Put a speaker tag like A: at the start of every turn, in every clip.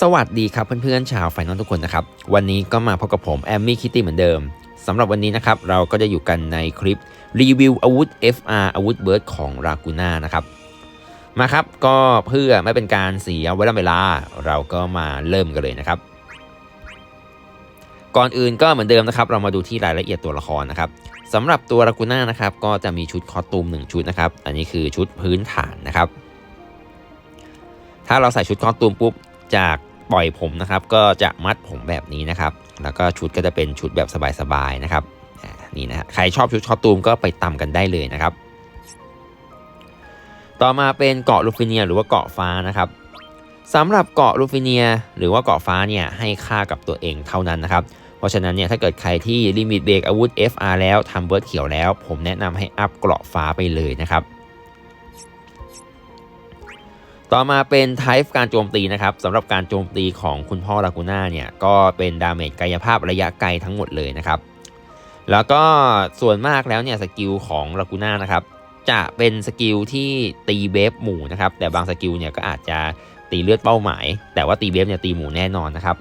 A: สวัสดีครับเพื่อนๆชาวไฟนอลทุกคนนะครับ วันนี้ก็มาพบกับผมแอมมี่คิตตี้เหมือนเดิมสำหรับวันนี้นะครับ เราก็จะอยู่กันในคลิปรีวิวอาวุธ FR อาวุธเบิร์ดของรากูน่านะครับ มาครับก็เพื่อไม่เป็นการเสียเวลาเวลา เราก็มาเริ่มกันเลยนะครับ ก่อนอื่นก็เหมือนเดิมนะครับ เรามาดูที่รายละเอียดตัวละครนะครับสำหรับตัวรากูน่านะครับ ก็จะมีชุดคอสตูม1ชุดนะครับ อันนี้คือชุดพื้นฐานนะครับ ถ้าเราใส่ชุดคอสตูมปุ๊บจาก ปล่อยผมนะครับ ก็จะมัดผมแบบนี้นะครับ แล้วก็ชุดก็จะเป็นชุดแบบสบายๆนะครับนี่นะใครชอบชุดคอตูมก็ไปตำกันได้เลยนะครับ ต่อมาเป็นเกาะลูฟิเนียหรือว่าเกาะฟ้านะครับสำหรับเกาะลูฟิเนีย หรือว่าเกาะฟ้าเนี่ยให้ค่ากับตัวเองเท่านั้นนะครับ เพราะฉะนั้นเนี่ยถ้าเกิดใครที่ลิมิตเบรกอาวุธ FR แล้วทำเบิร์ดเขียวแล้ว ผมแนะนำให้อัพเกาะฟ้าไปเลยนะครับ ต่อมาเป็น type การโจมตีนะครับสำหรับการโจมตีของคุณพ่อลากูน่าเนี่ยก็เป็นดาเมจกายภาพระยะไกลทั้งหมดเลยนะครับแล้วก็ส่วนมากแล้วเนี่ยสกิลของลากูน่านะครับจะเป็นสกิลที่ตีเบฟหมู่นะครับแต่บางสกิลเนี่ยก็อาจจะตีเลือดเป้าหมาย แต่ว่าตีเบฟเนี่ยตีหมู่แน่นอนนะครับ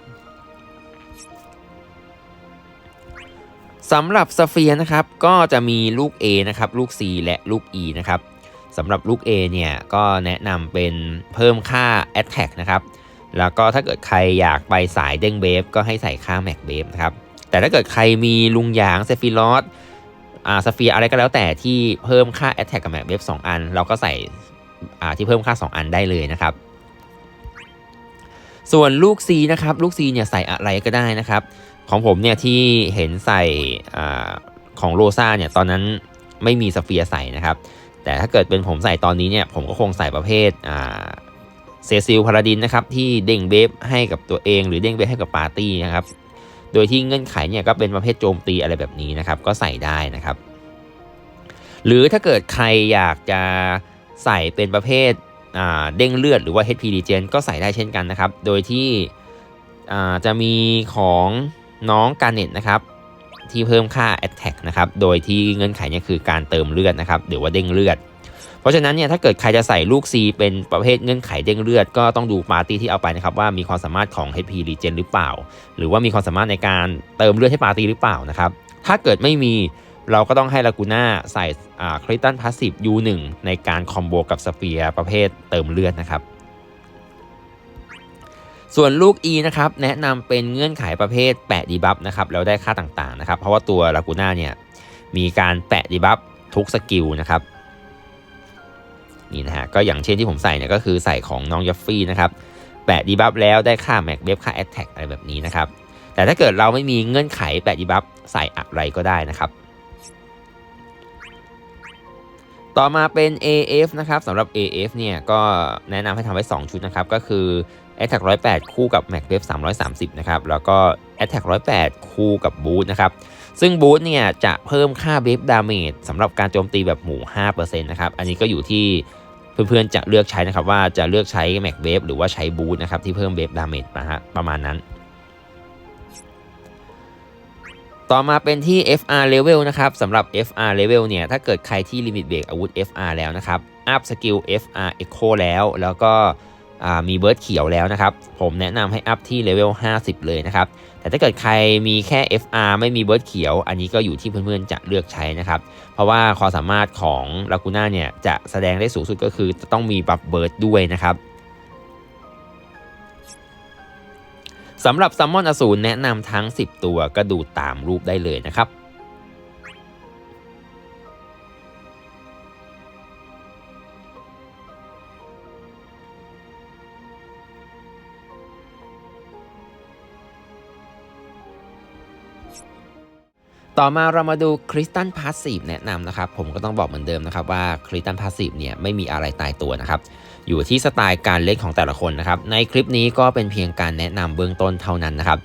A: สำหรับสเฟียร์นะครับก็จะมีลูก A นะครับลูก C และลูก E นะครับ สำหรับลูก A เนี่ยก็แนะนำเป็นเพิ่มค่า Attack นะครับ แล้วก็ถ้าเกิดใครอยากไปสายเด้งเบฟก็ให้ใส่ค่าแม็กเบฟนะครับ แต่ถ้าเกิดใครมีลุงหยางเซฟิลอสอ่าสเฟียอะไรก็แล้วแต่ที่เพิ่มค่า Attack กับแม็กเบฟสองอัน เราก็ใส่อ่าที่เพิ่มค่า 2 อันได้เลยนะครับ ส่วนลูก C นะครับ ลูก C เนี่ยใส่อะไรก็ได้นะครับ ของผมเนี่ยที่เห็นใส่อาของโรซาเนี่ยตอนนั้นไม่มีสเฟียใส่นะครับ แต่ถ้าเกิดเป็นผมใส่ตอนนี้เนี่ยผมก็คงใส่ประเภทเซซิลพาราดินนะครับที่เด้งเบฟให้กับตัวเอง หรือเด้งเบฟให้กับปาร์ตี้นะครับโดยที่เงื่อนไขเนี่ยก็เป็นประเภทโจมตีอะไรแบบนี้นะครับก็ใส่ได้นะครับ หรือถ้าเกิดใครอยากจะใส่เป็นประเภทเด้งเลือดหรือว่า HP Regen ก็ใส่ได้เช่นกันนะครับ โดยที่จะมีของน้องการเน็ตนะครับ ที่เพิ่มค่า Attack นะครับโดยที่เงื่อนไขเนี่ยคือการเติมเลือดนะครับหรือว่าเด้งเลือด เพราะฉะนั้นเนี่ยถ้าเกิดใครจะใส่ลูก C เป็นประเภทเงื่อนไขเด้งเลือด ก็ต้องดูปาร์ตี้ที่เอาไปนะครับว่ามีความสามารถของ HP Regen หรือเปล่า หรือว่ามีความสามารถในการเติมเลือดให้ปาร์ตี้หรือเปล่านะครับถ้าเกิดไม่มีเราก็ต้องให้ลากูน่าใส่คริสตันพาสซีฟ U1 ในการคอมโบกับสเฟียร์ประเภทเติมเลือดนะครับ ส่วนลูก E นะครับแนะนำเป็นเงื่อนไขประเภทแปะดีบัฟนะครับแล้วได้ค่าต่างๆนะครับเพราะว่าตัวลากูน่าเนี่ยมีการแปะดีบัฟทุกสกิลนะครับนี่นะฮะก็อย่างเช่นที่ผมใส่เนี่ยก็คือใส่ของน้องยัฟฟี่นะครับแปะดีบัฟแล้วได้ค่าแม็กเบฟค่าแอตแทกอะไรแบบนี้นะครับแต่ถ้าเกิดเราไม่มีเงื่อนไขแปะดีบัฟใส่อะไรก็ได้นะครับต่อมาเป็น AF นะครับสำหรับ AF เนี่ยก็แนะนำให้ทำไว้ 2 ชุดนะครับ ก็คือ Attack 108 คู่กับ Mac Wave 330 นะครับ แล้วก็ Attack 108 คู่กับ Boot นะครับ ซึ่ง Boot เนี่ยจะเพิ่มค่า Wave Damage สำหรับการโจมตีแบบหมู่ 5%นะครับ อันนี้ก็อยู่ที่เพื่อนๆจะเลือกใช้นะครับ ว่าจะเลือกใช้ Mac Wave หรือว่าใช้ Boot นะครับ ที่เพิ่ม Wave Damage นะฮะประมาณนั้นต่อมาเป็นที่ FR level นะครับสำหรับ FR level เนี่ย ถ้าเกิดใครที่ลิมิตเบรกอาวุธ FR แล้วนะครับ อัพสกิล FR Echo แล้ว แล้วก็ มีเบิร์ดเขียวแล้วนะครับ ผมแนะนำให้อัพที่เลเวล 50 เลยนะครับ แต่ถ้าเกิดใครมีแค่ FR ไม่มีเบิร์ดเขียว อันนี้ก็อยู่ที่เพื่อนๆจะเลือกใช้นะครับ เพราะว่าความสามารถของลากูน่าเนี่ยจะแสดงได้สูงสุดก็คือจะต้องมีบัฟเบิร์ดด้วยนะครับสำหรับซัมมอนอสูรแนะนำทั้ง 10 ตัวก็ดูตามรูปได้เลยนะครับ ต่อมาเรามาดูคริสตัลพาสซีฟแนะนำนะครับ ผมก็ต้องบอกเหมือนเดิมนะครับว่าคริสตัลพาสซีฟเนี่ยไม่มีอะไรตายตัวนะครับ อยู่ที่สไตล์การเล่นของแต่ละคนนะครับ ในคลิปนี้ก็เป็นเพียงการแนะนำเบื้องต้นเท่านั้นนะครับ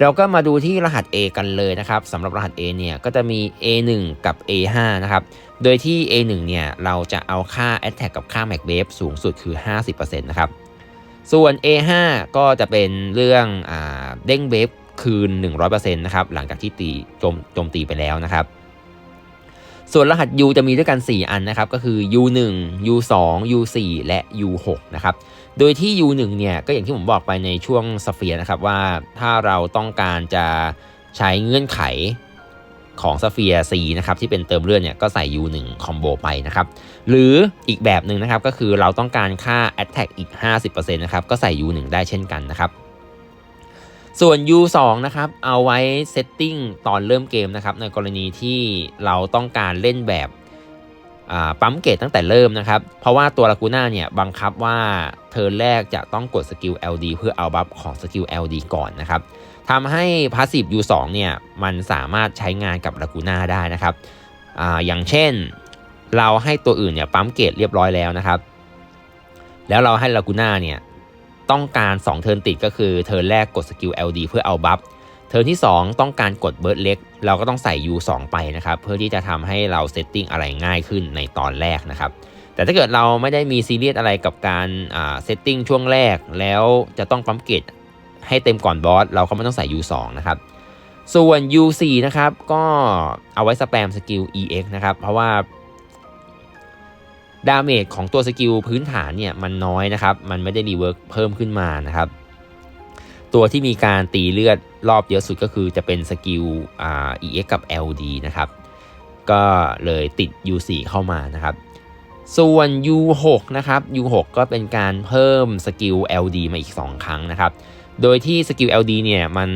A: เราก็มาดูที่รหัส A กันเลยนะครับสำหรับรหัส A เนี่ยก็จะมี A1 กับ A5 นะครับ โดยที่ A1 เนี่ยเราจะเอาค่า Attack กับค่า Mac Wave สูงสุดคือ 50%นะครับส่วน A5 ก็จะเป็นเรื่องอเด้งเบฟ คืน 100%นะครับหลังจากที่ตีโจมโจมตีไปแล้วนะครับ ส่วนรหัส U จะมีด้วยกัน 4 อันนะครับ ก็คือ U1 U2 U4 และ U6 นะครับโดยที่ U1 เนี่ยก็อย่างที่ผมบอกไปในช่วงสเฟียนะครับว่าถ้าเราต้องการจะใช้เงื่อนไขของสเฟีย C นะครับที่เป็นเติมเลือดเนี่ยก็ใส่ U1 คอมโบไปนะครับหรืออีกแบบหนึ่งนะครับก็คือเราต้องการค่า Attack อีก 50%นะครับก็ใส่ U1 ได้เช่นกันนะครับ ส่วน U2 นะครับเอาไว้เซตติ้งตอนเริ่มเกมนะครับในกรณีที่เราต้องการเล่นแบบปั๊มเกตตั้งแต่เริ่มนะครับ เพราะว่าตัวลากูน่าเนี่ยบังคับว่าเทิร์นแรกจะต้องกดสกิล LD เพื่อเอาบัฟของสกิล LD ก่อนนะครับทำให้พาสซีฟ U2 เนี่ยมันสามารถใช้งานกับลากูน่าได้นะครับออย่างเช่นเราให้ตัวอื่นเนี่ยปั๊มเกตเรียบร้อยแล้วนะครับ แล้วเราให้ลากูน่าเนี่ย ต้องการ 2 เทิร์นติดก็คือเทิร์นแรกกดสกิล LD เพื่อเอาบัฟเทิร์นที่ 2 ต้องการกดเบิร์ดเล็ก เราก็ต้องใส่ U2 ไปนะครับ เพื่อที่จะทำให้เราเซตติ้งอะไรง่ายขึ้นในตอนแรกนะครับ แต่ถ้าเกิดเราไม่ได้มีซีเรียสอะไรกับการเซตติ้งช่วงแรก แล้วจะต้องปั๊มเกตให้เต็มก่อนบอส เราก็ไม่ต้องใส่ U2 นะครับ ส่วน U4 นะครับ ก็เอาไว้สแปมสกิล EX นะครับ เพราะว่า ดาเมจของตัวสกิลพื้นฐานเนี่ยมันน้อยนะครับ มันไม่ได้รีเวิร์กเพิ่มขึ้นมานะครับ ตัวที่มีการตีเลือดรอบเยอะสุดก็คือจะเป็นสกิล EX กับ LD นะครับ ก็เลยติด U4 เข้ามานะครับ ส่วน U6 นะครับ U6 ก็เป็นการเพิ่มสกิล LD มาอีก 2 ครั้งนะครับ โดยที่สกิล LD เนี่ยมัน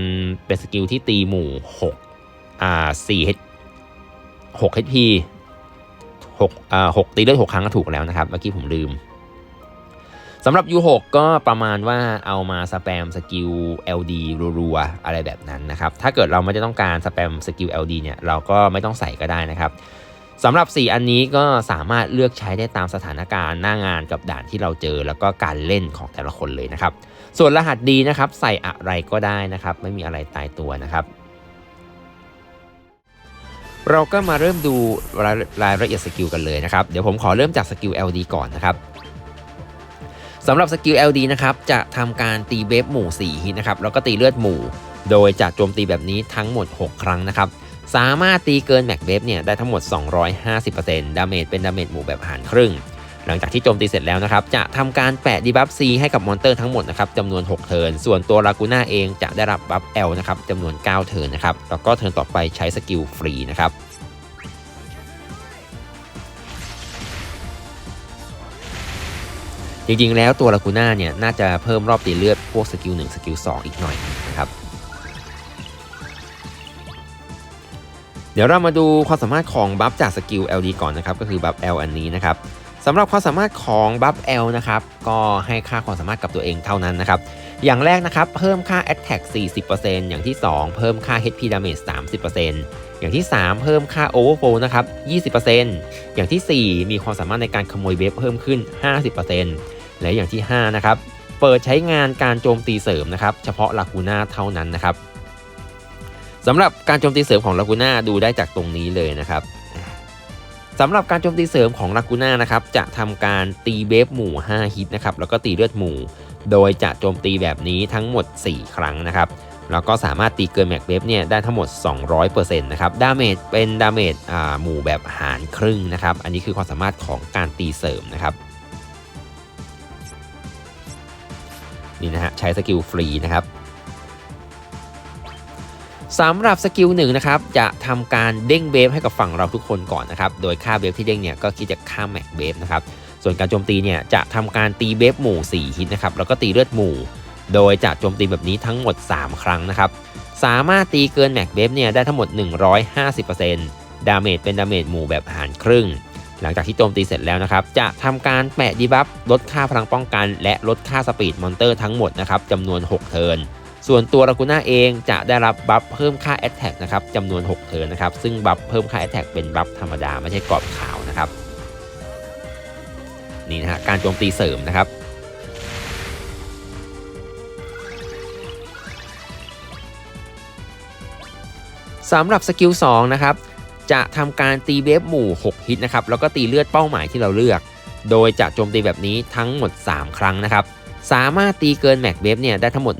A: เป็นสกิลที่ตีหมู่6อ่า4 6 HP 6อ่า6ตีเลือด6ครั้งก็ถูกแล้วนะครับ เมื่อกี้ผมลืมสำหรับ U6 ก็ประมาณว่าเอามาสแปมสกิล LD รัวๆ อะไรแบบนั้นนะครับ ถ้าเกิดเราไม่ได้ต้องการสแปมสกิล LD เนี่ย เราก็ไม่ต้องใส่ก็ได้นะครับสำหรับ 4 อันนี้ก็สามารถเลือกใช้ได้ตามสถานการณ์หน้างานกับด่านที่เราเจอ แล้วก็การเล่นของแต่ละคนเลยนะครับ ส่วนรหัสดีนะครับ ใส่อะไรก็ได้นะครับ ไม่มีอะไรตายตัวนะครับ เราก็มาเริ่มดูรายละเอียดสกิลกันเลยนะครับ เดี๋ยวผมขอเริ่มจากสกิล LD ก่อนนะครับสำหรับสกิล LD นะครับจะทำการตีเบฟหมู่4ฮิตนะครับแล้วก็ตีเลือดหมู่ โดยจะโจมตีแบบนี้ทั้งหมด 6 ครั้งนะครับสามารถตีเกินแม็กเบฟเนี่ยได้ทั้งหมด 250%ดาเมจเป็นดาเมจหมู่แบบหารครึ่ง หลังจากที่โจมตีเสร็จแล้วนะครับ จะทำการแปะดีบัฟ C ให้กับมอนเตอร์ทั้งหมดนะครับจำนวน 6 เทิร์น ส่วนตัวลากูน่าเองจะได้รับบัฟ L นะครับจำนวน 9 เทิร์นนะครับ แล้วก็เทิร์นต่อไปใช้สกิลฟรีนะครับจริงๆ แล้วตัวลากูน่าเนี่ยน่าจะเพิ่มรอบตีเลือดพวกสกิล1สกิล2 อีกหน่อยนะครับเดี๋ยวเรามาดูความสามารถของบัฟจากสกิล LD ก่อนนะครับ ก็คือบัฟ L อันนี้นะครับ สำหรับความสามารถของบัฟ L นะครับก็ให้ค่าความสามารถกับตัวเองเท่านั้นนะครับ อย่างแรกนะครับเพิ่มค่า Attack 40%อย่างที่ 2 เพิ่มค่า HP Damage 30%อย่างที่ 3 เพิ่มค่า Overflow นะครับ20%อย่างที่ 4 มีความสามารถในการขโมยเวฟเพิ่มขึ้น 50%และอย่างที่5นะครับเปิดใช้งานการโจมตีเสริมนะครับเฉพาะลากูน่าเท่านั้นนะครับสำหรับการโจมตีเสริมของลากูน่าดูได้จากตรงนี้เลยนะครับ สำหรับการโจมตีเสริมของลากูน่านะครับจะทำการตีเบฟหมู่ 5 ฮิตนะครับแล้วก็ตีเลือดหมู่ โดยจะโจมตีแบบนี้ทั้งหมด 4 ครั้งนะครับแล้วก็สามารถตีเกินแม็กเบฟเนี่ยได้ทั้งหมด 200%นะครับดาเมจเป็นดาเมจหมู่แบบหารครึ่งนะครับอันนี้คือความสามารถของการตีเสริมนะครับนี่นะฮะใช้สกิลฟรีนะครับ สำหรับสกิลหนึ่งนะครับจะทำการเด้งเบฟให้กับฝั่งเราทุกคนก่อนนะครับโดยค่าเบฟที่เด้งเนี่ยก็คิดจากค่าแม็กเบฟนะครับส่วนการโจมตีเนี่ยจะทำการตีเบฟหมู่ 4 ฮิตนะครับแล้วก็ตีเลือดหมู่ โดยจะโจมตีแบบนี้ทั้งหมด 3 ครั้งนะครับสามารถตีเกินแม็กเบฟเนี่ยได้ทั้งหมด 150%ดาเมจเป็นดาเมจหมู่แบบหารครึ่ง หลังจากที่โจมตีเสร็จแล้วนะครับจะทำการแปะดีบัฟลดค่าพลังป้องกัน และลดค่าสปีดมอนเตอร์ทั้งหมดนะครับจำนวน 6 เทิร์น ส่วนตัวรากูน่าเองจะได้รับบัฟเพิ่มค่า a t t a c นะครับจำนวน 6 เทิร์นนะครับ ซึ่งบัฟเพิ่มค่า a t t a c เป็นบัฟธรรมดาไม่ใช่กรอบขาวนะครับ นี่นะฮะการโจมตีเสริมนะครับสำหรับสกิล2นะครับจะทำการตีเวฟหมู่ 6 ฮิตนะครับแล้วก็ตีเลือดเป้าหมายที่เราเลือก โดยจะโจมตีแบบนี้ทั้งหมด 3 ครั้งนะครับ สามารถตีเกินแม็กเวฟเนี่ยได้ทั้งหมด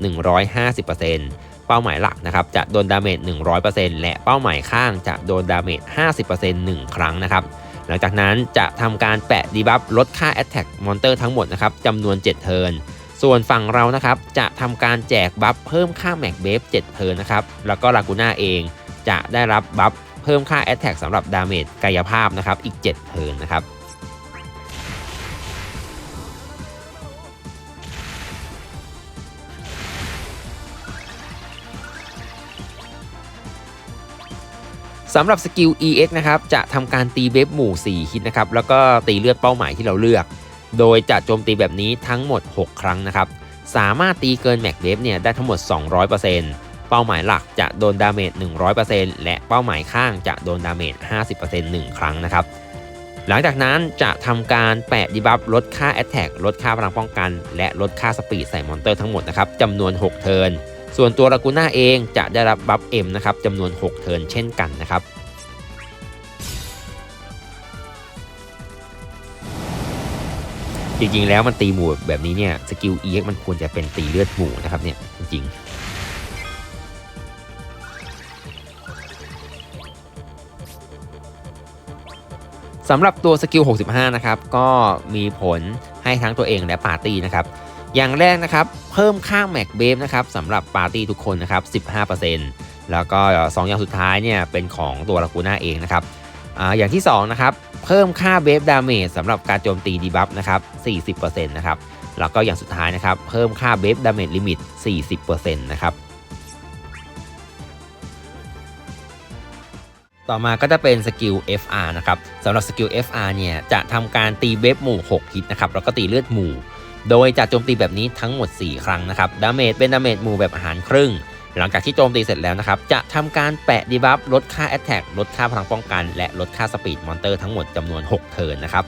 A: 150%เป้าหมายหลักนะครับจะโดนดาเมจ 100%และเป้าหมายข้างจะโดนดาเมจ 50% 1 ครั้งนะครับหลังจากนั้นจะทำการแปะดีบัฟลดค่า Attack Monster ทั้งหมดนะครับจำนวน 7 เทิร์นส่วนฝั่งเรานะครับจะทำการแจกบัฟเพิ่มค่าแม็กเบฟ7เทิร์นนะครับแล้วก็ลากูน่าเองจะได้รับบัฟเพิ่มค่า Attack สำหรับดาเมจกายภาพนะครับอีก 7 เทิร์นนะครับ สำหรับสกิล EX นะครับจะทำการตีเบฟหมู่ 4 ฮิตนะครับแล้วก็ตีเลือดเป้าหมายที่เราเลือก โดยจะโจมตีแบบนี้ทั้งหมด 6 ครั้งนะครับสามารถตีเกินแม็กเบฟเนี่ยได้ทั้งหมด 200%เป้าหมายหลักจะโดนดาเมจ 100%และเป้าหมายข้างจะโดนดาเมจ 50% 1 ครั้งนะครับหลังจากนั้นจะทำการแปะดีบัฟลดค่า Attack ลดค่าพลังป้องกัน และลดค่าสปีดใส่มอนเตอร์ทั้งหมดนะครับจำนวน 6 เทิร์น ส่วนตัวลากูน่าเองจะได้รับบัฟเอ็มนะครับจำนวน 6 เทิร์นเช่นกันนะครับจริงๆแล้วมันตีหมู่แบบนี้เนี่ยสกิล EX มันควรจะเป็นตีเลือดหมู่นะครับเนี่ยจริงสำหรับตัวสกิล 65 นะครับ ก็มีผลให้ทั้งตัวเองและปาร์ตี้นะครับ อย่างแรกนะครับ เพิ่มค่าแม็กเบฟนะครับสำหรับปาร์ตี้ทุกคนนะครับ 15%แล้วก็ 2 อย่างสุดท้ายเนี่ยเป็นของตัวลากูน่าเองนะครับออย่างที่2นะครับเพิ่มค่าเบฟดาเมจสำหรับการโจมตีดีบัฟนะครับ40%นะครับแล้วก็อย่างสุดท้ายนะครับเพิ่มค่าเบฟดาเมจลิมิต 40%นะครับต่อมาก็จะเป็นสกิล FR นะครับสำหรับสกิล FR เนี่ยจะทำการตีเบฟหมู่ 6 ฮิตนะครับแล้วก็ตีเลือดหมู่ โดยจะโจมตีแบบนี้ทั้งหมด 4 ครั้งนะครับ ดาเมจเป็นดาเมจหมู่แบบอาหารครึ่ง หลังจากที่โจมตีเสร็จแล้วนะครับ จะทำการแปะดีบัฟลดค่าแอตแทกลดค่าพลังป้องกัน และลดค่าสปีดมอนเตอร์ทั้งหมดจำนวน 6 เทิร์นนะครับ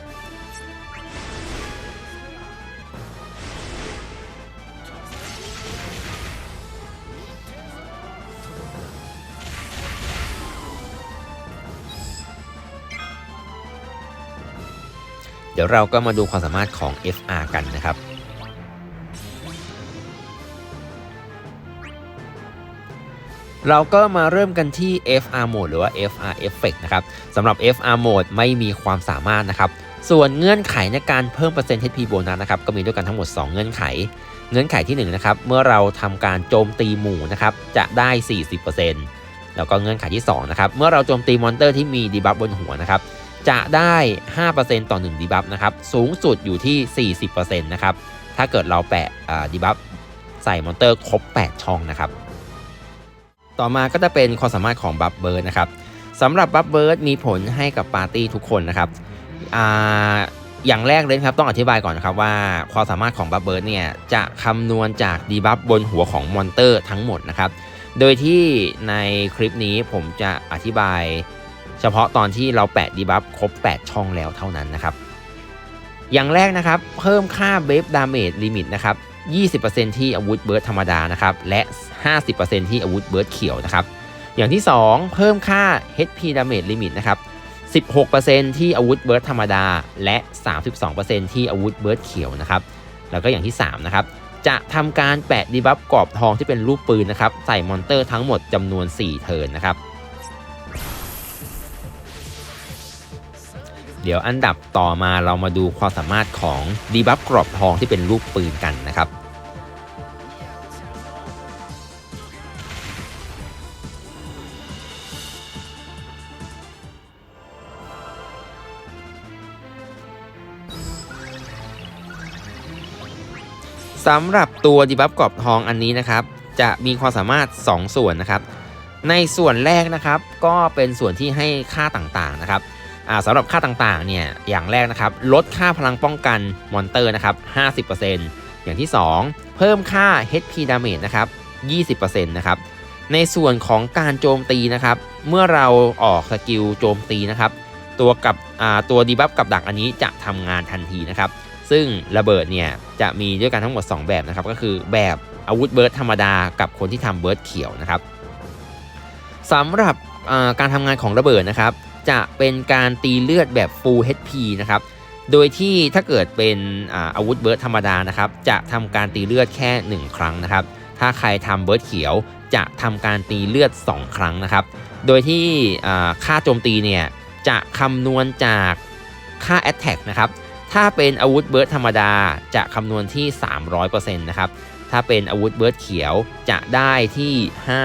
A: เดี๋ยวเราก็มาดูความสามารถของ FR กันนะครับ เราก็มาเริ่มกันที่ FR Mode หรือว่า FR Effect นะครับสำหรับ FR Mode ไม่มีความสามารถนะครับ ส่วนเงื่อนไขในการเพิ่มเปอร์เซ็นต์ HP โบนัสนะครับก็มีด้วยกันทั้งหมด 2 เงื่อนไข เงื่อนไขที่1นะครับเมื่อเราทำการโจมตีหมู่นะครับจะได้ 40%แล้วก็เงื่อนไขที่2นะครับเมื่อเราโจมตีมอนเตอร์ที่มีดีบัฟบนหัวนะครับ จะได้ 5%ต่อ 1 ดีบัฟนะครับ สูงสุดอยู่ที่ 40%นะครับ ถ้าเกิดเราแปะดีบัฟใส่มอนเตอร์ครบ 8 ช่องนะครับ ต่อมาก็จะเป็นความสามารถของบัฟเบิร์ดนะครับสำหรับบัฟเบิร์ดมีผลให้กับปาร์ตี้ทุกคนนะครับอาอย่างแรกเลยครับต้องอธิบายก่อนนะครับว่าความสามารถของบัฟเบิร์ดเนี่ยจะคำนวณจากดีบัฟบนหัวของมอนเตอร์ทั้งหมดนะครับ โดยที่ในคลิปนี้ผมจะอธิบาย ฉพาะตอนที่เราแปะดีบัฟครบ 8 ช่องแล้วเท่านั้นนะครับ อย่างแรกนะครับ เพิ่มค่าเบฟดาเมจลิมิตนะครับ 20%ที่อาวุธเบิร์ดธรรมดานะครับ และ 50%ที่อาวุธเบิร์ดเขียวนะครับ อย่างที่ 2 เพิ่มค่า HP damage limit นะครับ 16%ที่อาวุธเบิร์ดธรรมดา และ 32%ที่อาวุธเบิร์ดเขียวนะครับ แล้วก็อย่างที่ 3 นะครับ จะทำการแปะดีบัฟกรอบทองที่เป็นรูปปืนนะครับ ใส่มอนเตอร์ทั้งหมดจำนวน 4 เทิร์นนะครับ เดี๋ยวอันดับต่อมาเรามาดูความสามารถของดีบัฟกรอบทองที่เป็นรูปปืนกันนะครับสำหรับตัวดีบัฟกรอบทองอันนี้นะครับ จะมีความสามารถ 2 ส่วนนะครับ ในส่วนแรกนะครับ ก็เป็นส่วนที่ให้ค่าต่างๆนะครับ สำหรับค่าต่างๆเนี่ยอย่างแรกนะครับลดค่าพลังป้องกันมอนเตอร์นะครับ 50%อย่างที่ 2 เพิ่มค่า HP damage นะครับ20%นะครับในส่วนของการโจมตีนะครับ เมื่อเราออกสกิลโจมตีนะครับ ตัวกับตัวดีบัฟกับดักอันนี้จะทำงานทันทีนะครับ ซึ่งระเบิดเนี่ยจะมีด้วยกันทั้งหมด 2 แบบนะครับ ก็คือแบบอาวุธเบิร์ดธรรมดากับคนที่ทำเบิร์ดเขียวนะครับสำหรับการทำงานของระเบิดนะครับ จะเป็นการตีเลือดแบบ full HP นะครับ โดยที่ถ้าเกิดเป็นอาวุธเบิร์ดธรรมดานะครับ จะทำการตีเลือดแค่ 1 ครั้งนะครับ ถ้าใครทำเบิร์ดเขียวจะทำการตีเลือด 2 ครั้งนะครับ โดยที่ค่าโจมตีเนี่ยจะคำนวณจากค่า Attack นะครับ ถ้าเป็นอาวุธเบิร์ดธรรมดาจะคำนวณที่ 300%นะครับ ถ้าเป็นอาวุธเบิร์ดเขียวจะได้ที่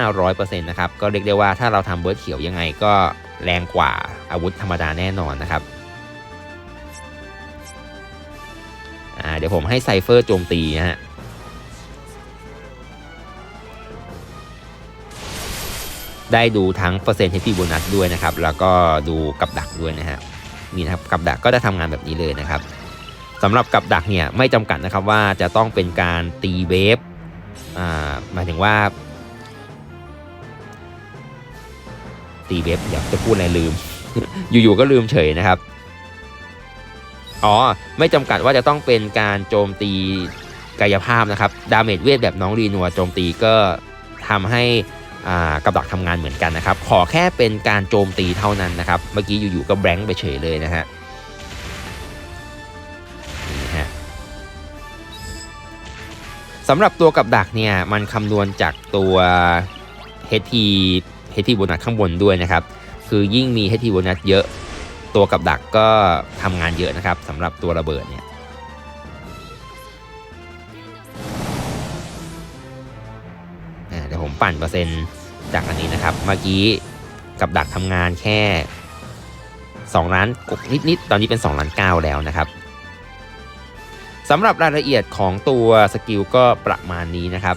A: 500%นะครับ ก็เรียกได้ว่าถ้าเราทำเบิร์ดเขียวยังไงก็ แรงกว่าอาวุธธรรมดาแน่นอนนะครับเดี๋ยวผมให้ไซเฟอร์โจมตีนะฮะได้ดูทั้งเปอร์เซ็นต์ HP โบนัสด้วยนะครับ แล้วก็ดูกับดักด้วยนะฮะนี่นะครับกับดักก็จะทำงานแบบนี้เลยนะครับสำหรับกับดักเนี่ยไม่จำกัดนะครับว่าจะต้องเป็นการตีเวฟอ่าหมายถึงว่า ตีเวฟเดี๋ยวจะพูดอะไรลืม อยู่ๆก็ลืมเฉยนะครับ อ๋อ ไม่จำกัดว่าจะต้องเป็นการโจมตีกายภาพนะครับ ดาเมจเวทแบบน้องรีนัวโจมตีก็ทำให้อ่ากับดักทำงานเหมือนกันนะครับ ขอแค่เป็นการโจมตีเท่านั้นนะครับ เมื่อกี้อยู่ๆก็แบงค์ไปเฉยเลยนะฮะนี่ฮะสำหรับตัวกับดักเนี่ย มันคำนวณจากตัว HP HP โบนัสข้างบนด้วยนะครับ คือยิ่งมี HP โบนัสเยอะ ตัวกับดักก็ทำงานเยอะนะครับสำหรับตัวระเบิดเนี่ยเดี๋ยวผมปั่นเปอร์เซ็นต์จากอันนี้นะครับ เมื่อกี้กับดักทำงานแค่ 2 ล้านกบนิดๆตอนนี้เป็น2ล้าน9แล้วนะครับสำหรับรายละเอียดของตัวสกิลก็ประมาณนี้นะครับ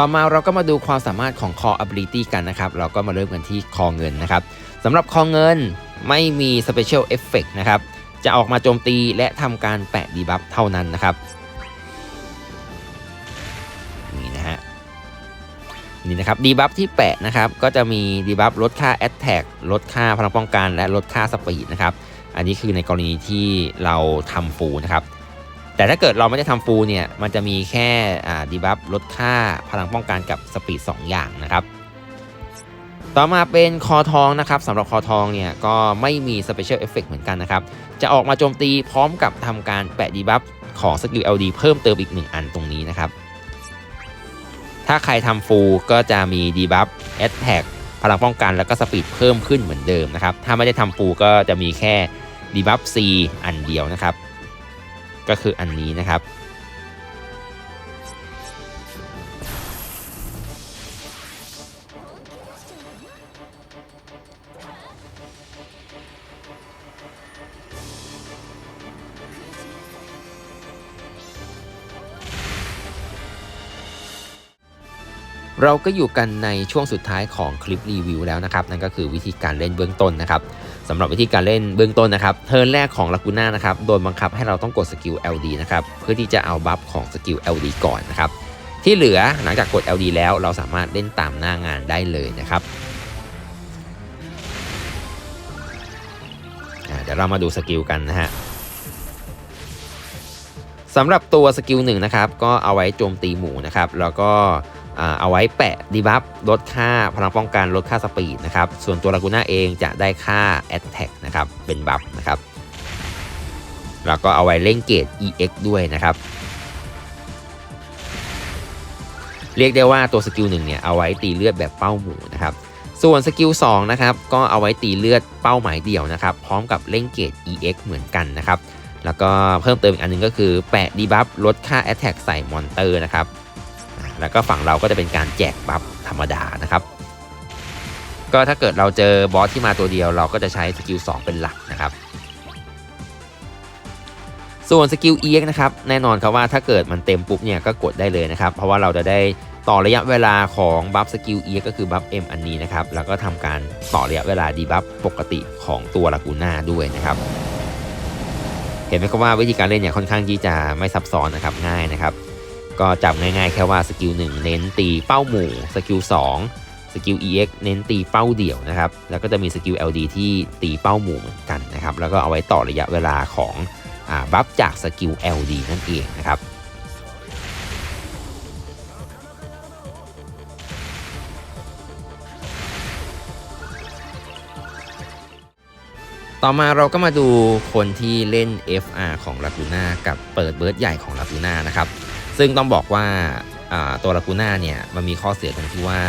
A: ต่อมาเราก็มาดูความสามารถของ Core Ability กันนะครับ เราก็มาเริ่มกันที่คอเงินนะครับสำหรับคอเงินไม่มี Special Effect นะครับ จะออกมาโจมตีและทำการแปะดีบัฟเท่านั้นนะครับ นี่นะฮะ นี่นะครับดีบัฟที่แปะนะครับ ก็จะมีดีบัฟลดค่า Attack ลดค่าพลังป้องกัน และลดค่าสปีดนะครับ อันนี้คือในกรณีที่เราทำฟูลนะครับ แต่ถ้าเกิดเราไม่ได้ทำฟูลเนี่ย มันจะมีแค่ดีบัฟลดค่าพลังป้องกันกับสปีด 2 อย่างนะครับ ต่อมาเป็นคอทองนะครับสำหรับคอทองเนี่ย ก็ไม่มี Special Effect เหมือนกันนะครับ จะออกมาโจมตีพร้อมกับทำการแปะดีบัฟของสกิล LD เพิ่มเติมอีก 1 อันตรงนี้นะครับ ถ้าใครทำฟูลก็จะมีดีบัฟแอตแทกพลังป้องกันแล้วก็สปีดเพิ่มขึ้นเหมือนเดิมนะครับ ถ้าไม่ได้ทำฟูลก็จะมีแค่ดีบัฟ C อันเดียวนะครับ ก็คืออันนี้นะครับ เราก็อยู่กันในช่วงสุดท้ายของคลิปรีวิวแล้วนะครับ นั่นก็คือวิธีการเล่นเบื้องต้นนะครับสำหรับวิธีการเล่นเบื้องต้นนะครับเทิร์นแรกของลากูน่านะครับโดนบังคับให้เราต้องกดสกิล LD นะครับเพื่อที่จะเอาบัฟของสกิล LD ก่อนนะครับที่เหลือหลังจากกด LD แล้วเราสามารถเล่นตามหน้างานได้เลยนะครับเดี๋ยวเรามาดูสกิลกันนะฮะสำหรับตัวสกิลหนึ่งนะครับก็เอาไว้โจมตีหมูนะครับแล้วก็ เอาไว้แปะดีบัฟลดค่าพลังป้องกันลดค่าสปีดนะครับส่วนตัวลากูน่าเองจะได้ค่า Attack นะครับเป็นบัฟนะครับแล้วก็เอาไว้เล่นเกรด EX ด้วยนะครับ เรียกได้ว่าตัวสกิลหนึ่งเนี่ยเอาไว้ตีเลือดแบบเป้าหมูนะครับส่วนสกิล2นะครับก็เอาไว้ตีเลือดเป้าหมายเดี่ยวนะครับพร้อมกับเล่นเกรด EX เหมือนกันนะครับแล้วก็เพิ่มเติมอีกอันหนึงก็คือแปะดีบัฟลดค่า Attack ใส่มอนเตอร์นะครับ แล้วก็ฝั่งเราก็จะเป็นการแจกบัฟธรรมดานะครับ ก็ถ้าเกิดเราเจอบอสที่มาตัวเดียว เราก็จะใช้สกิล2เป็นหลักนะครับ ส่วนสกิล EX นะครับแน่นอนครับว่าถ้าเกิดมันเต็มปุ๊บเนี่ยก็กดได้เลยนะครับ เพราะว่าเราจะได้ต่อระยะเวลาของบัฟสกิล EX ก็คือบัฟ M อันนี้นะครับ แล้วก็ทำการต่อระยะเวลาดีบัฟปกติของตัวลากูน่าด้วยนะครับเห็นไหมครับว่าวิธีการเล่นเนี่ยค่อนข้างที่จะไม่ซับซ้อนนะครับง่ายนะครับ ก็จำง่ายๆ แค่ว่าสกิล1เน้นตีเป้าหมู่สกิล2สกิล EX เน้นตีเป้าเดี่ยวนะครับ แล้วก็จะมีสกิล LD ที่ตีเป้าหมู่เหมือนกันนะครับ แล้วก็เอาไว้ต่อระยะเวลาของอบัฟจากสกิล LD นั่นเองนะครับต่อมาเราก็มาดูคนที่เล่น FR ของลากูน่ากับเปิดเบิร์ดใหญ่ของลากูน่านะครับ ซึ่งต้องบอกว่าตัวลากูน่าเนี่ยมันมีข้อเสียตรงที่ว่า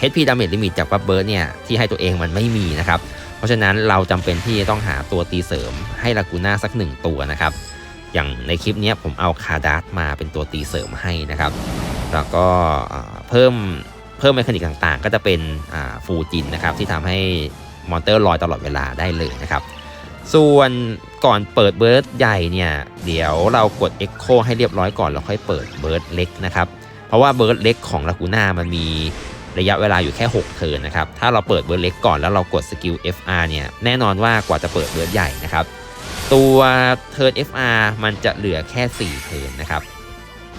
A: HP damage limit จากบัฟเบิร์ดเนี่ยที่ให้ตัวเองมันไม่มีนะครับ เพราะฉะนั้นเราจำเป็นที่จะต้องหาตัวตีเสริมให้ลากูน่าสักหนึ่งตัวนะครับ อย่างในคลิปนี้ผมเอาคาดัสมาเป็นตัวตีเสริมให้นะครับ แล้วก็เพิ่มเพิ่มเมคานิกต่างๆ ก็จะเป็นฟูจินนะครับที่ทำให้มอนเตอร์ลอยตลอดเวลาได้เลยนะครับ ส่วนก่อนเปิดเบิร์ดใหญ่เนี่ยเดี๋ยวเรากด Echo ให้เรียบร้อยก่อนแล้วค่อยเปิดเบิร์ดเล็กนะครับ เพราะว่าเบิร์ดเล็กของลากูน่ามันมีระยะเวลาอยู่แค่ 6 เทิร์นนะครับ ถ้าเราเปิดเบิร์ดเล็กก่อนแล้วเรากดสกิล FR เนี่ยแน่นอนว่ากว่าจะเปิดเบิร์ดใหญ่นะครับ ตัวเทิร์น FR มันจะเหลือแค่ 4 เทิร์นนะครับ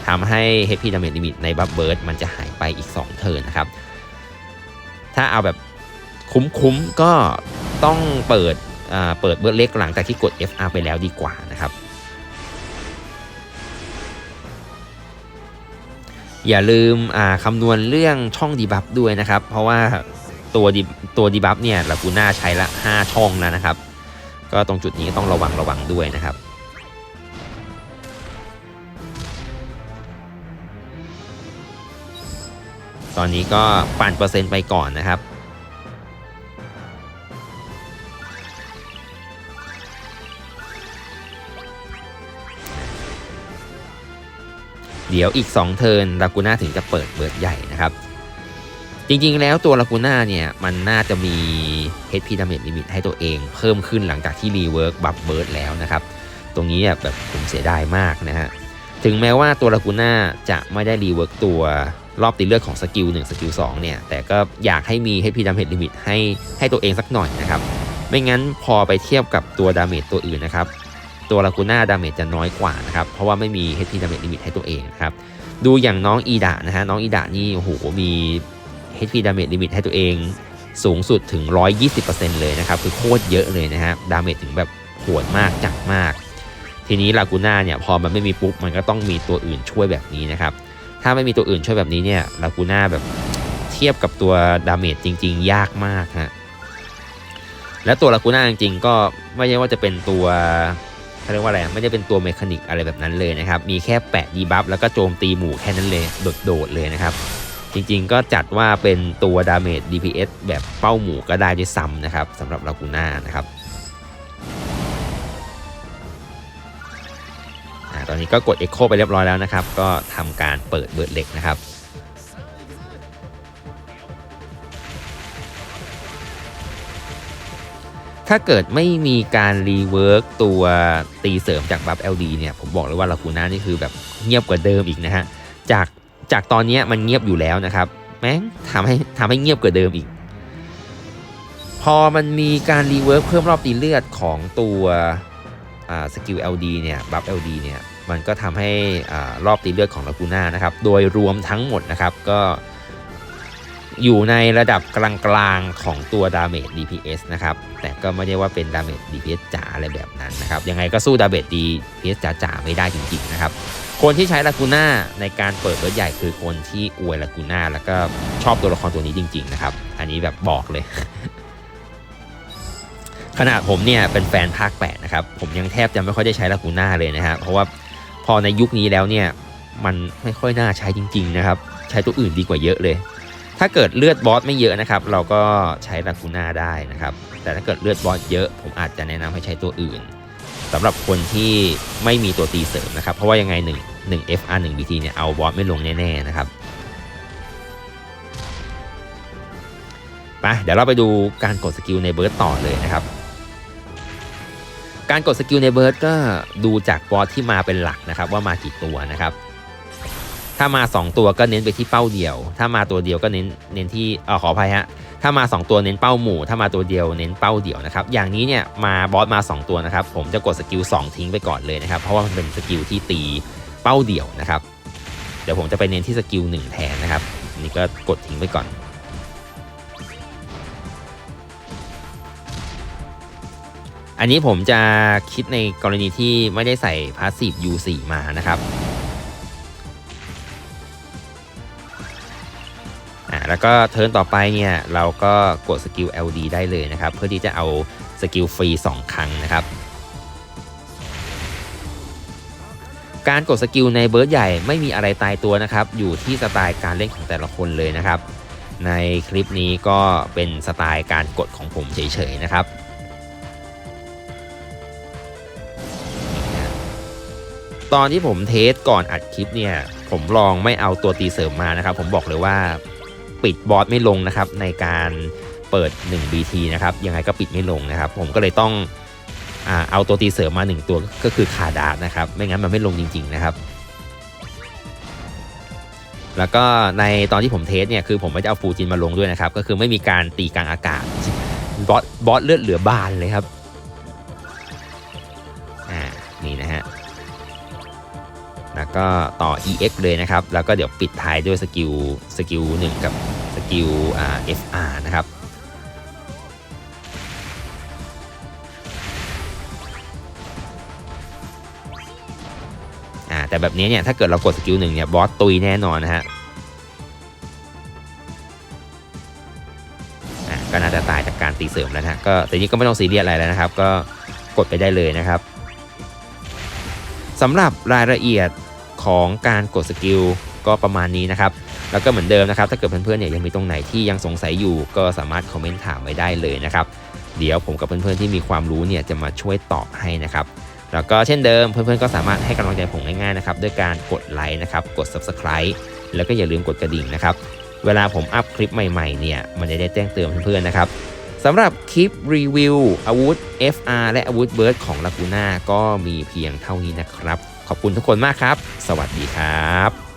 A: ทำให้ HP Damage Limit ในบัฟเบิร์ดมันจะหายไปอีก 2 เทิร์นนะครับ ถ้าเอาแบบคุ้มๆก็ต้องเปิด เปิดเบิร์เล็กหลังจากที่กด FR ไปแล้วดีกว่านะครับ อย่าลืมคำนวณเรื่องช่องดีบัฟด้วยนะครับ เพราะว่าตัวดีตัวดีบัฟเนี่ยลากูน่าใช้ละ 5 ช่องแล้วนะครับ ก็ตรงจุดนี้ต้องระวังระวังด้วยนะครับตอนนี้ก็ปั่นเปอร์เซ็นต์ไปก่อนนะครับ เดี๋ยวอีก 2 เทิร์นลากูน่าถึงจะเปิดเบิร์ดใหญ่นะครับ จริงๆแล้วตัวลากูน่าเนี่ย มันน่าจะมี HP Damage Limit ให้ตัวเองเพิ่มขึ้นหลังจากที่รีเวิร์กบัฟเบิร์ดแล้วนะครับ ตรงนี้แบบผมเสียดายมากนะฮะถึงแม้ว่าตัวลากูน่าจะไม่ได้รีเวิร์กตัวรอบตีเลือดของสกิล1สกิล2เนี่ย แต่ก็อยากให้มี HP Damage Limit ให้ให้ตัวเองสักหน่อยนะครับ ไม่งั้นพอไปเทียบกับตัวดาเมจตัวอื่นนะครับ ตัวลากูน่าดาเมจจะน้อยกว่านะครับ เพราะว่าไม่มี HP Damage Limit ให้ตัวเองนะครับ ดูอย่างน้องอีดานะฮะ น้องอีดานี่โอ้โหมี HP Damage Limit ให้ตัวเองสูงสุดถึง 120%เลยนะครับ คือโคตรเยอะเลยนะฮะ ดาเมจถึงแบบโหดมากจัดมาก ทีนี้ลากูน่าเนี่ยพอมันไม่มีปุ๊บ มันก็ต้องมีตัวอื่นช่วยแบบนี้นะครับ ถ้าไม่มีตัวอื่นช่วยแบบนี้เนี่ยลากูน่าแบบเทียบกับตัวดาเมจจริง ๆ ยากมากฮะและตัวลากูน่าจริงๆก็ไม่ใช่ว่าจะเป็นตัว เขาเรียกว่าอะไรไม่ได้เป็นตัวเมคานิกอะไรแบบนั้นเลยนะครับ มีแค่แปะดีบัฟแล้วก็โจมตีหมู่แค่นั้นเลยโดดๆเลยนะครับจริงๆ ก็จัดว่าเป็นตัวดาเมจ DPS แบบเป้าหมู่ก็ได้ด้วยซ้ำนะครับสำหรับลากูน่านะครับอตอนนี้ก็กด Echo ไปเรียบร้อยแล้วนะครับ ก็ทำการเปิดเบิร์ดเหล็กนะครับ ถ้าเกิดไม่มีการรีเวิร์กตัวตีเสริมจากบัฟ LD เนี่ยผมบอกเลยว่าลากูน่านี่คือแบบเงียบกว่าเดิมอีกนะฮะจากจากตอนนี้มันเงียบอยู่แล้วนะครับแม่งทำให้ทำให้เงียบกว่าเดิมอีก พอมันมีการรีเวิร์กเพิ่มรอบตีเลือดของตัวสกิล LD เนี่ยบัฟ LD เนี่ยมันก็ทำให้อารอบตีเลือดของลากูน่านะครับโดยรวมทั้งหมดนะครับก็ อยู่ในระดับกลางๆของตัวดาเมจ DPS นะครับ แต่ก็ไม่ได้ว่าเป็นดาเมจ DPS จ๋าอะไรแบบนั้นนะครับ ยังไงก็สู้ดาเมจ DPS จ๋าๆไม่ได้จริงๆนะครับ คนที่ใช้ลากูน่าในการเปิดเบิร์ดใหญ่คือคนที่อวยลากูน่าแล้วก็ชอบตัวละครตัวนี้จริง ๆ นะครับ อันนี้แบบบอกเลย ขนาดผมเนี่ยเป็นแฟนภาค8นะครับ ผมยังแทบจะไม่ค่อยได้ใช้ลากูน่าเลยนะฮะ เพราะว่าพอในยุคนี้แล้วเนี่ยมันไม่ค่อยน่าใช้จริง ๆ นะครับ ใช้ตัวอื่นดีกว่าเยอะเลย ถ้าเกิดเลือดบอสไม่เยอะนะครับ เราก็ใช้ลากูน่าได้นะครับ แต่ถ้าเกิดเลือดบอสเยอะ ผมอาจจะแนะนำให้ใช้ตัวอื่นสำหรับคนที่ไม่มีตัวตีเสริมนะครับ เพราะว่ายังไง1 1 FR 1 BT เนี่ยเอาบอสไม่ลงแน่ๆนะครับไปเดี๋ยวเราไปดูการกดสกิลในเบิร์ตต่อเลยนะครับ การกดสกิลในเบิร์ดก็ดูจากบอสที่มาเป็นหลักนะครับ ว่ามากี่ตัวนะครับ ถ้ามา 2 ตัวก็เน้นไปที่เป้าเดียว ถ้ามาตัวเดียวก็เน้นเน้นที่เออขออภัยฮะถ้ามา 2 ตัวเน้นเป้าหมู่ ถ้ามาตัวเดียวเน้นเป้าเดี่ยวนะครับ อย่างนี้เนี่ยมาบอสมา 2 ตัวนะครับ ผมจะกดสกิล2ทิ้งไปก่อนเลยนะครับ เพราะว่ามันเป็นสกิลที่ตีเป้าเดี่ยวนะครับ เดี๋ยวผมจะไปเน้นที่สกิล1แทนนะครับนนี่ก็กดทิ้งไปก่อน อันนี้ผมจะคิดในกรณีที่ไม่ได้ใส่พาสซีฟ U4 มานะครับ แล้วก็เทิร์นต่อไปเนี่ยเราก็กดสกิล LD ได้เลยนะครับ เพื่อที่จะเอาสกิลฟรี 2 ครั้งนะครับการกดสกิลในเบิร์ดใหญ่ไม่มีอะไรตายตัวนะครับ อยู่ที่สไตล์การเล่นของแต่ละคนเลยนะครับ ในคลิปนี้ก็เป็นสไตล์การกดของผมเฉยๆนะครับ ตอนที่ผมเทสก่อนอัดคลิปเนี่ย ผมลองไม่เอาตัวตีเสริมมานะครับ ผมบอกเลยว่า ปิดบอสไม่ลงนะครับในการเปิด 1 BT นะครับยังไงก็ปิดไม่ลงนะครับ ผมก็เลยต้องอเอาตัวตีเสริมมา 1 ตัวก็คือคาดาดนะครับ ไม่งั้นมันไม่ลงจริง ๆ นะครับ แล้วก็ในตอนที่ผมเทสเนี่ยคือผมไม่ได้เอาฟูจินมาลงด้วยนะครับ ก็คือไม่มีการตีกลางอากาศบอสบอสเลือดเหลือบานเลยครับ อ่า นี่นะฮะ แล้วก็ต่อ EX เลยนะครับ แล้วก็เดี๋ยวปิดท้ายด้วยสกิลสกิล1กับสกิลอ่า FR นะครับอ่าแต่แบบนี้เนี่ยถ้าเกิดเรากดสกิลหนึ่งเนี่ยบอสตุยแน่นอนนะฮะอ่าก็น่าจะตายจากการตีเสริมแล้วนะฮะก็แต่นี้ก็ไม่ต้องซีเรียสอะไรแล้วนะครับ ก็กดไปได้เลยนะครับ สำหรับรายละเอียดของการกดสกิลก็ประมาณนี้นะครับ แล้วก็เหมือนเดิมนะครับ ถ้าเกิดเพื่อนๆเนี่ยยังมีตรงไหนที่ยังสงสัยอยู่ ก็สามารถคอมเมนต์ถามไว้ได้เลยนะครับ เดี๋ยวผมกับเพื่อนๆที่มีความรู้เนี่ยจะมาช่วยตอบให้นะครับ แล้วก็เช่นเดิมเพื่อนๆก็สามารถให้กำลังใจผมง่ายๆนะครับด้วยการกดไลค์นะครับ กด Subscribe แล้วก็อย่าลืมกดกระดิ่งนะครับ เวลาผมอัพคลิปใหม่ๆเนี่ยมันจะได้แจ้งเตือนเพื่อนๆนะครับ สำหรับคลิปรีวิวอาวุธ FR และอาวุธเบิร์ดของลากูน่าก็มีเพียงเท่านี้นะครับ ขอบคุณทุกคนมากครับ สวัสดีครับ